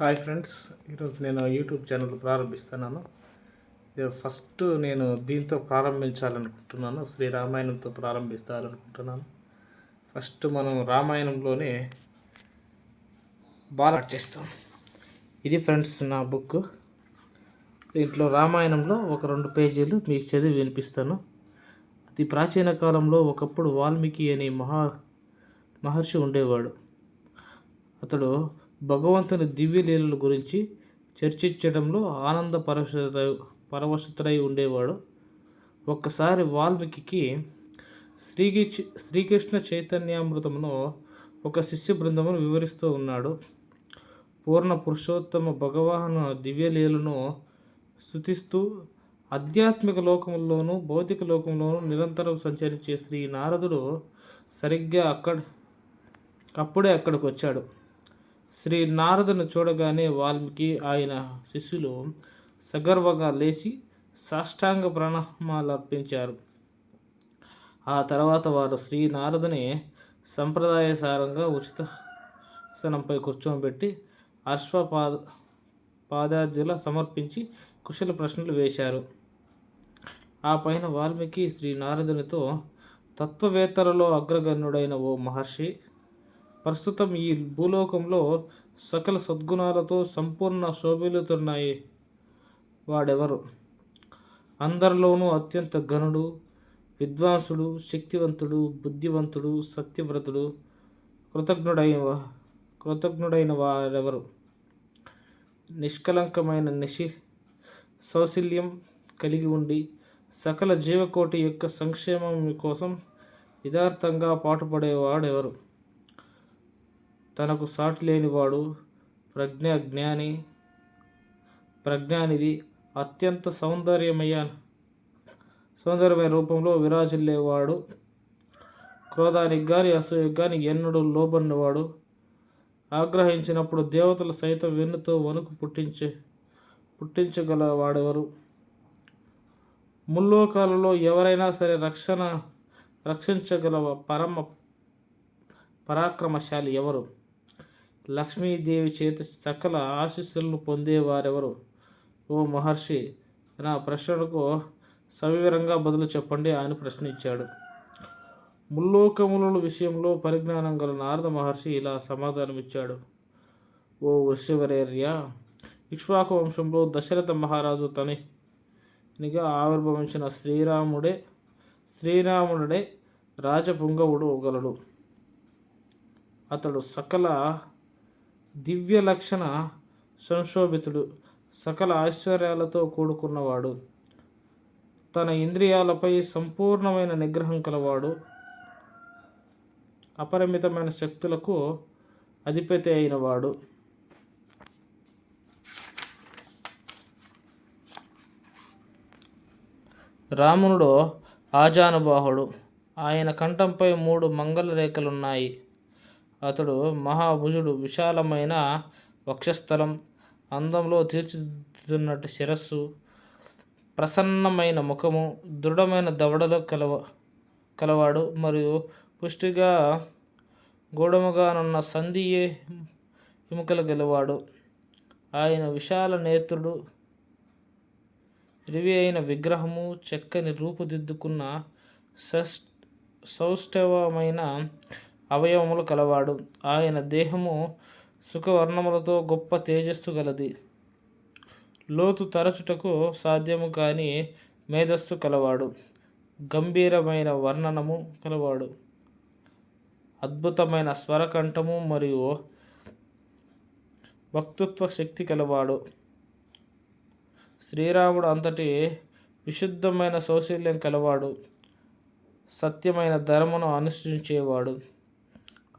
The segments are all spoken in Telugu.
హాయ్ ఫ్రెండ్స్ ఈరోజు నేను యూట్యూబ్ ఛానల్ ప్రారంభిస్తున్నాను. ఇది ఫస్ట్ నేను దీంతో ప్రారంభించాలనుకుంటున్నాను శ్రీ రామాయణంతో ప్రారంభిస్తారనుకుంటున్నాను. ఫస్ట్ మనం రామాయణంలోనే బాగా చేస్తాం. ఇది ఫ్రెండ్స్ నా బుక్. దీంట్లో రామాయణంలో ఒక రెండు పేజీలు మీకు చదివి వినిపిస్తాను. అతి ప్రాచీన కాలంలో ఒకప్పుడు వాల్మీకి అనే మహా మహర్షి ఉండేవాడు. అతడు భగవంతుని దివ్యలీలల గురించి చర్చించడంలో ఆనంద పరవశ పరవశుతుడై ఉండేవాడు. ఒక్కసారి వాల్మీకి శ్రీకి శ్రీకృష్ణ చైతన్యామృతమును ఒక శిష్య బృందమును వివరిస్తూ ఉన్నాడు. పూర్ణ పురుషోత్తమ భగవాను దివ్యలీలను స్థుతిస్తూ ఆధ్యాత్మిక లోకంలోనూ భౌతిక లోకంలోనూ నిరంతరం సంచరించే శ్రీ నారదుడు సరిగ్గా అక్కడ అప్పుడే అక్కడికి వచ్చాడు శ్రీ నారదును చూడగానే వాల్మీకి ఆయన శిష్యులు సగర్వంగా లేచి సాష్టాంగ ప్రణామాలు అర్పించారు. ఆ తర్వాత వారు శ్రీ నారదుని సంప్రదాయసారంగా ఉచిత ఆసనంపై కూర్చోబెట్టి అశ్వపాద పాదార్జుల సమర్పించి కుశల ప్రశ్నలు వేశారు. ఆ పైన వాల్మీకి శ్రీ నారదునితో తత్వవేత్తలలో అగ్రగణ్యుడైన ఓ మహర్షి ప్రస్తుతం ఈ భూలోకంలో సకల సద్గుణాలతో సంపూర్ణ శోభిలుతున్నాయి వాడెవరు? అందరిలోనూ అత్యంత ఘనుడు విద్వాంసుడు శక్తివంతుడు బుద్ధివంతుడు సత్యవ్రతుడు కృతజ్ఞుడైన కృతజ్ఞుడైన వారెవరు? నిష్కలంకమైన నిషి సౌశల్యం కలిగి ఉండి సకల జీవకోటి యొక్క సంక్షేమం కోసం యథార్థంగా పాటుపడేవాడెవరు? తనకు సాటి లేనివాడు ప్రజ్ఞ జ్ఞాని ప్రజ్ఞానిది అత్యంత సౌందర్యమయ సౌందర్యమైన రూపంలో విరాజిల్లేవాడు. క్రోధానికి కానీ అసూయకు కానీ ఎన్నడూ లోబడినవాడు. ఆగ్రహించినప్పుడు దేవతలు సైతం వెన్నుతో వణుకు పుట్టించే పుట్టించగల వాడెవరు ముల్లోకాలలో ఎవరైనా సరే రక్షణ రక్షించగల పరమ పరాక్రమశాలి ఎవరు? లక్ష్మీదేవి చేత సకల ఆశీస్సులను పొందేవారెవరు? ఓ మహర్షి నా ప్రశ్నలకు సవివరంగా బదులు చెప్పండి ఆయన ప్రశ్నించాడు. ముల్లోకముల విషయంలో పరిజ్ఞానం గల నారద మహర్షి ఇలా సమాధానమిచ్చాడు. ఓ వృషవరేర్య ఇక్ష్వాకు వంశంలో దశరథ మహారాజు తనిగా ఆవిర్భవించిన శ్రీరాముడే శ్రీరాముడే రాజపుంగవుడు గలడు. అతడు సకల దివ్య లక్షణ సంశోభితుడు సకల ఐశ్వర్యాలతో కూడుకున్నవాడు. తన ఇంద్రియాలపై సంపూర్ణమైన నిగ్రహం కలవాడు. అపరిమితమైన శక్తులకు అధిపతి అయినవాడు. రామునుడు ఆజానుబాహుడు. ఆయన కంఠంపై మూడు మంగళ రేఖలున్నాయి. అతడు మహాభుజుడు విశాలమైన వక్షస్థలం అందంలో తీర్చిదిద్దున్నట్టు శిరస్సు ప్రసన్నమైన ముఖము దృఢమైన దవడలు కలవ కలవాడు మరియు పుష్టిగా గూఢముగానున్న సంధియే ఎముకలు గలవాడు. ఆయన విశాల నేత్రుడు రివి అయిన విగ్రహము చక్కని రూపుదిద్దుకున్న సౌష్ఠవమైన అవయవములు కలవాడు. ఆయన దేహము సుఖవర్ణములతో గొప్ప తేజస్సు గలది. లోతు తరచుటకు సాధ్యము కాని మేధస్సు కలవాడు. గంభీరమైన వర్ణనము కలవాడు. అద్భుతమైన స్వరకంఠము మరియు వక్తృత్వ శక్తి కలవాడు. శ్రీరాముడు అంతటి విశుద్ధమైన సౌశల్యం కలవాడు. సత్యమైన ధర్మను అనుసరించేవాడు.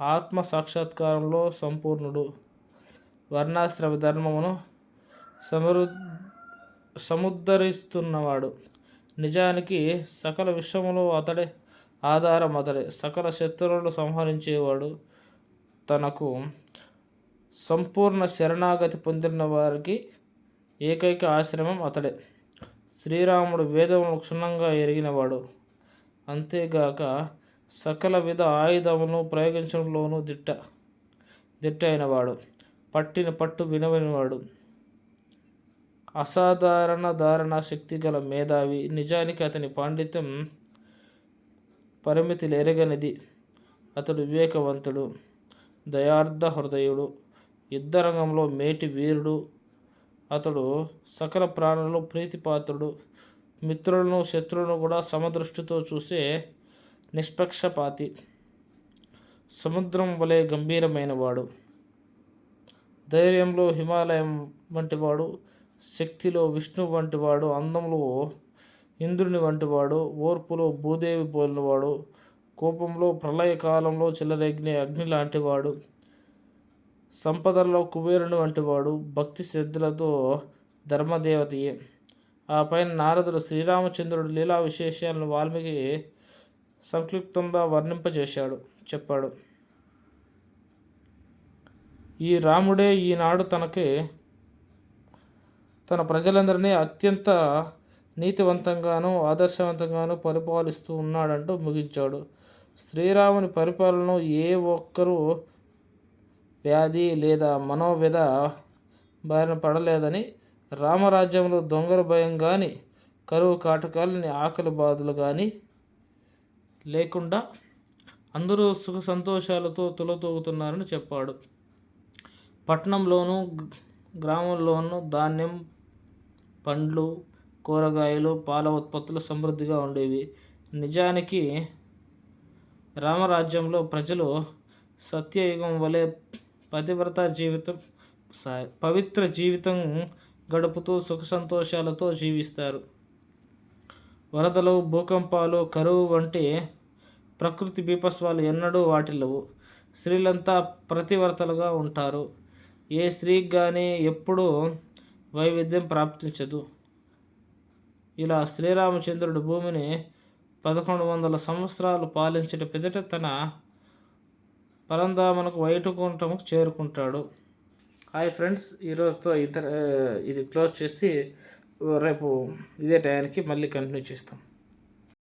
ఆత్మ సాక్షాత్కారంలో సంపూర్ణుడు. వర్ణాశ్రమ ధర్మమును సమరు సముద్ధరిస్తున్నవాడు. నిజానికి సకల విశ్వములో అతడే ఆధారం అతడే. సకల శత్రువులను సంహరించేవాడు తనకు సంపూర్ణ శరణాగతి పొందిన వారికి ఏకైక ఆశ్రమం అతడే. శ్రీరాముడు వేదమును క్షుణ్ణంగా ఎరిగినవాడు. అంతేగాక సకల విధ ఆయుధములను ప్రయోగించడంలోనూ దిట్ట దిట్ట అయినవాడు. పట్టిన పట్టు వినవనివాడు. అసాధారణ ధారణ శక్తి గల మేధావి నిజానికి అతని పాండిత్యం పరిమితి ఎరగనిది అతడు వివేకవంతుడు దయార్థ హృదయుడు యుద్ధరంగంలో మేటి వీరుడు. అతడు సకల ప్రాణులలో ప్రీతిపాత్రుడు. మిత్రులను శత్రువులను కూడా సమదృష్టితో చూసే నిష్పక్షపాతి. సముద్రం వలె గంభీరమైనవాడు. ధైర్యంలో హిమాలయం వంటివాడు శక్తిలో విష్ణు వంటివాడు అందంలో ఇంద్రుని వంటివాడు ఓర్పులో భూదేవి పోలినవాడు కోపంలో ప్రళయకాలంలో చెలరేగిన అగ్ని లాంటివాడు సంపదల్లో కుబేరుని వంటివాడు భక్తి శ్రద్ధలతో ధర్మదేవతయే. ఆ పైన నారదుడు శ్రీరామచంద్రుడు లీలా విశేషాలను వాల్మీకి సంక్షిప్తంగా వర్ణింపజేశాడు. చెప్పాడు. ఈ రాముడే ఈనాడు తనకి తన ప్రజలందరినీ అత్యంత నీతివంతంగాను ఆదర్శవంతంగాను పరిపాలిస్తూ ఉన్నాడంటూ ముగించాడు. శ్రీరాముని పరిపాలన ఏ ఒక్కరూ వ్యాధి లేదా మనోవ్యధ బారిన పడలేదని రామరాజ్యంలో దొంగల భయం కానీ కరువు కాటకాలని ఆకలి బాధలు కానీ లేకుండా అందరూ సుఖ సంతోషాలతో తులతూగుతున్నారని చెప్పాడు. పట్టణంలోనూ గ్రామంలోనూ ధాన్యం పండ్లు కూరగాయలు పాల ఉత్పత్తులు సమృద్ధిగా ఉండేవి. నిజానికి రామరాజ్యంలో ప్రజలు సత్యయుగం వలె పతివ్రత జీవితం పవిత్ర జీవితం గడుపుతూ సుఖ సంతోషాలతో జీవిస్తారు. వరదలు భూకంపాలు కరువు వంటి ప్రకృతి బీపస్వాలు ఎన్నడూ వాటిల్లవు స్త్రీలంతా ప్రతివర్తలుగా ఉంటారు. ఏ స్త్రీకి కానీ ఎప్పుడూ వైవిధ్యం ప్రాప్తించదు. ఇలా శ్రీరామచంద్రుడు భూమిని పదకొండు వందల సంవత్సరాలు పాలించిన పిదట తన పరందామనకు వైటుకుంఠముకు చేరుకుంటాడు. హాయ్ ఫ్రెండ్స్ ఈరోజుతో ఇతర ఇది క్లోజ్ చేసి రేపు ఇదే టయానికి మళ్ళీ కంటిన్యూ చేస్తాం.